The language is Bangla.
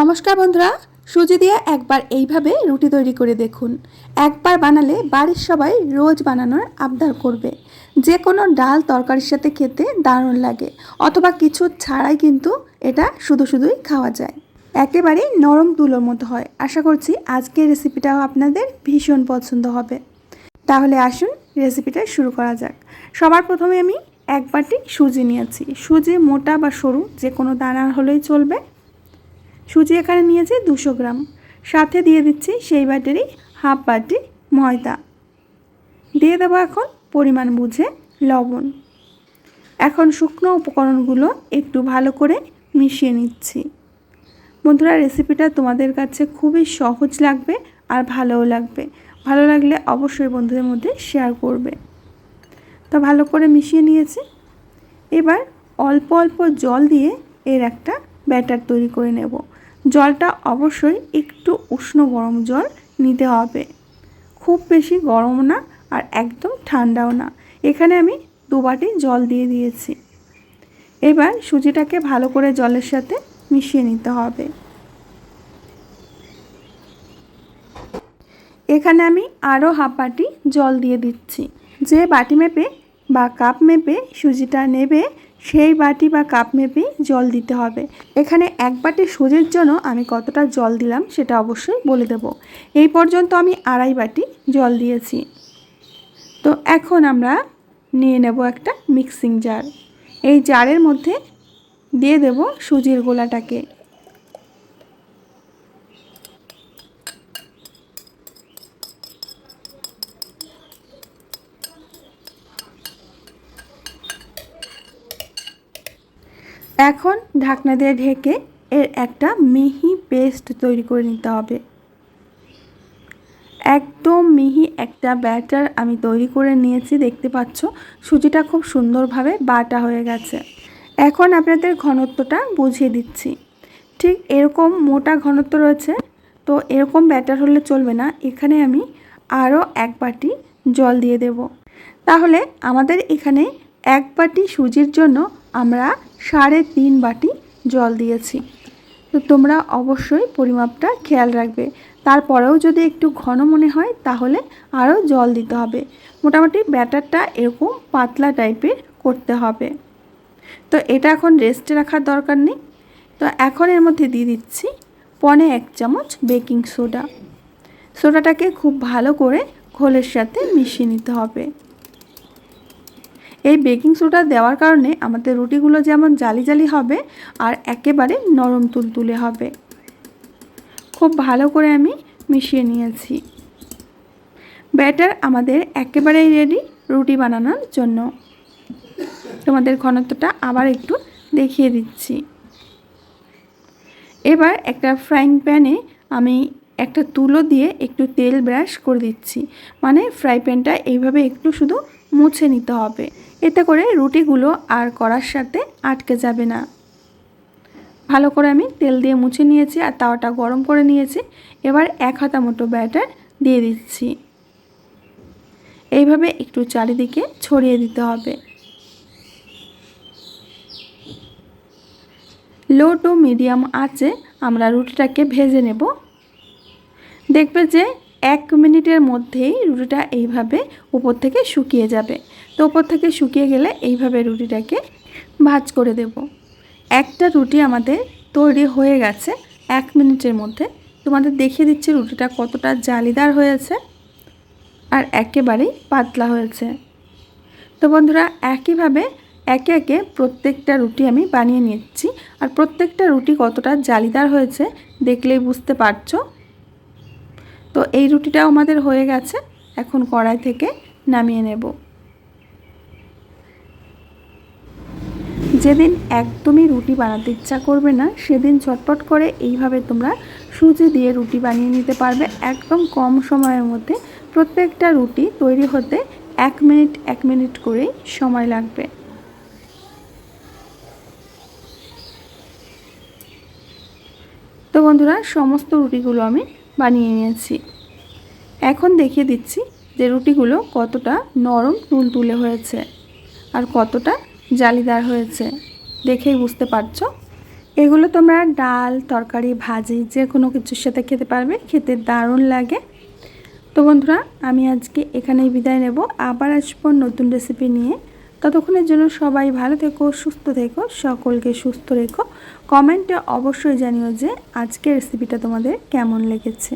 নমস্কার বন্ধুরা, সুজি দিয়ে একবার এইভাবে রুটি তৈরি করে দেখুন। একবার বানালে বাড়ির সবাই রোজ বানানোর আবদার করবে। যে কোনো ডাল তরকারির সাথে খেতে দারুণ লাগে, অথবা কিছু ছাড়াই কিন্তু এটা শুধু শুধুই খাওয়া যায়। একেবারে নরম তুলোর মতো হয়। আশা করছি আজকের রেসিপিটাও আপনাদের ভীষণ পছন্দ হবে। তাহলে আসুন রেসিপিটা শুরু করা যাক। সবার প্রথমে আমি এক বাটি সুজি নিয়েছি। সুজি মোটা বা সরু যে কোনো দানার হলেই চলবে। সুজি এখানে নিয়েছি দুশো গ্রাম। সাথে দিয়ে দিচ্ছি সেই বাটিরই হাফ বাটি ময়দা। দিয়ে দেবো এখন পরিমাণ বুঝে লবণ। এখন শুকনো উপকরণগুলো একটু ভালো করে মিশিয়ে নিচ্ছি। বন্ধুরা, রেসিপিটা তোমাদের কাছে খুবই সহজ লাগবে আর ভালোও লাগবে। ভালো লাগলে অবশ্যই বন্ধুদের মধ্যে শেয়ার করবে। তো ভালো করে মিশিয়ে নিয়েছি। এবার অল্প অল্প জল দিয়ে এর একটা ব্যাটার তৈরি করে নেব। জলটা অবশ্যই একটু উষ্ণ গরম জল নিতে হবে। খুব বেশি গরম না আর একদম ঠান্ডাও না। এখানে আমি দু বাটি জল দিয়ে দিয়েছি। এবার সুজিটাকে ভালো করে জলের সাথে মিশিয়ে নিতে হবে। এখানে আমি আরও হাফ বাটি জল দিয়ে দিচ্ছি। যে বাটি মেপে বা কাপ মেপে, সুজিটা নেবে, সেই বাটি বা কাপ মেপেই জল দিতে হবে। এখানে এক বাটি সুজির জন্য আমি কতটা জল দিলাম সেটা অবশ্যই বলে দেব। এই পর্যন্ত আমি আড়াই বাটি জল দিয়েছি। তো এখন আমরা নিয়ে নেব একটা মিক্সিং জার। এই জারের মধ্যে দিয়ে দেব সুজির গোলাটাকে। এখন ঢাকনা দিয়ে ঢেকে এর একটা মিহি পেস্ট তৈরি করে নিতে হবে। একদম মিহি একটা ব্যাটার আমি তৈরি করে নিয়েছি, দেখতে পাচ্ছ? সুজিটা খুব সুন্দরভাবে বাটা হয়ে গেছে। এখন আপনাদের ঘনত্বটা বুঝিয়ে দিচ্ছি। ঠিক এরকম মোটা ঘনত্ব রয়েছে, তো এরকম ব্যাটার হলে চলবে না। এখানে আমি আরও এক বাটি জল দিয়ে দেব। তাহলে আমাদের এখানে এক বাটি সুজির জন্য আমরা সাড়ে তিন বাটি জল দিয়েছি। তো তোমরা অবশ্যই পরিমাপটা খেয়াল রাখবে। তারপরেও যদি একটু ঘন মনে হয়, তাহলে আরও জল দিতে হবে। মোটামুটি ব্যাটারটা এরকম পাতলা টাইপের করতে হবে। তো এটা এখন রেস্টে রাখার দরকার নেই। তো এখন এর মধ্যে দিয়ে দিচ্ছি পনে এক চামচ বেকিং সোডা সোডাটাকে খুব ভালো করে ঘোলের সাথে মিশিয়ে নিতে হবে। এই বেকিং সোডা দেওয়ার কারণে আমাদের রুটিগুলো যেমন জালি জালি হবে আর একেবারে নরম তুলতুলে হবে। খুব ভালো করে আমি মিশিয়ে নিয়েছি। ব্যাটার আমাদের একেবারেই রেডি রুটি বানানোর জন্য। তোমাদের ঘনত্বটা আবার একটু দেখিয়ে দিচ্ছি। এবার একটা ফ্রাইং প্যানে আমি একটা তুলো দিয়ে একটু তেল ব্রাশ করে দিচ্ছি। মানে ফ্রাই প্যানটা এইভাবে একটু শুধু মুছে নিতে হবে। এতে করে রুটিগুলো আর করার সাথে আটকে যাবে না। ভালো করে আমি তেল দিয়ে মুছে নিয়েছি আর তাওয়াটা গরম করে নিয়েছি। এবার এক হাতা মতো ব্যাটার দিয়ে দিচ্ছি। এইভাবে একটু চারিদিকে ছড়িয়ে দিতে হবে। লো টু মিডিয়াম আছে আমরা রুটিটাকে ভেজে নেব। দেখবে যে এক মিনিটের মধ্যেই রুটিটা এইভাবে উপর থেকে শুকিয়ে যাবে। তো উপর থেকে শুকিয়ে গেলে এইভাবে রুটিটাকে ভাজ করে দেব। একটা রুটি আমাদের তৈরি হয়ে গেছে এক মিনিটের মধ্যে। তোমাদের দেখিয়ে দিচ্ছি রুটিটা কতটা জালিদার হয়েছে আর একেবারেই পাতলা হয়েছে। তো বন্ধুরা, একইভাবে একে একে প্রত্যেকটা রুটি আমি বানিয়ে নিচ্ছি। আর প্রত্যেকটা রুটি কতটা জালিদার হয়েছে দেখলেই বুঝতে পারছ। তো এই রুটিটাও আমাদের হয়ে গেছে। এখন কড়াই থেকে নামিয়ে নেব। যেদিন একদমই রুটি বানাতে ইচ্ছা করবে না, সেদিন চটপট করে এইভাবে তোমরা সুজি দিয়ে রুটি বানিয়ে নিতে পারবে একদম কম সময়ের মধ্যে। প্রত্যেকটা রুটি তৈরি হতে এক মিনিট এক মিনিট করেই সময় লাগবে। তো বন্ধুরা, সমস্ত রুটিগুলো আমি বানিয়ে নিয়েছি। এখন দেখিয়ে দিচ্ছি যে রুটিগুলো কতটা নরম তুলতুলে হয়েছে আর কতটা জালিদার হয়েছে। দেখেই বুঝতে পারছ? এগুলো তোমরা ডাল, তরকারি, ভাজি, যে কোনো কিছুর সাথে খেতে পারবে। খেতে দারুণ লাগে। তো বন্ধুরা, আমি আজকে এখানেই বিদায় নেব। আবার আসব নতুন রেসিপি নিয়ে। ততক্ষণের জন্য সবাই ভালো থেকো, সুস্থ থেকো, সকলকে সুস্থ রেখো। কমেন্টে অবশ্যই জানিও যে আজকের রেসিপিটা তোমাদের কেমন লেগেছে।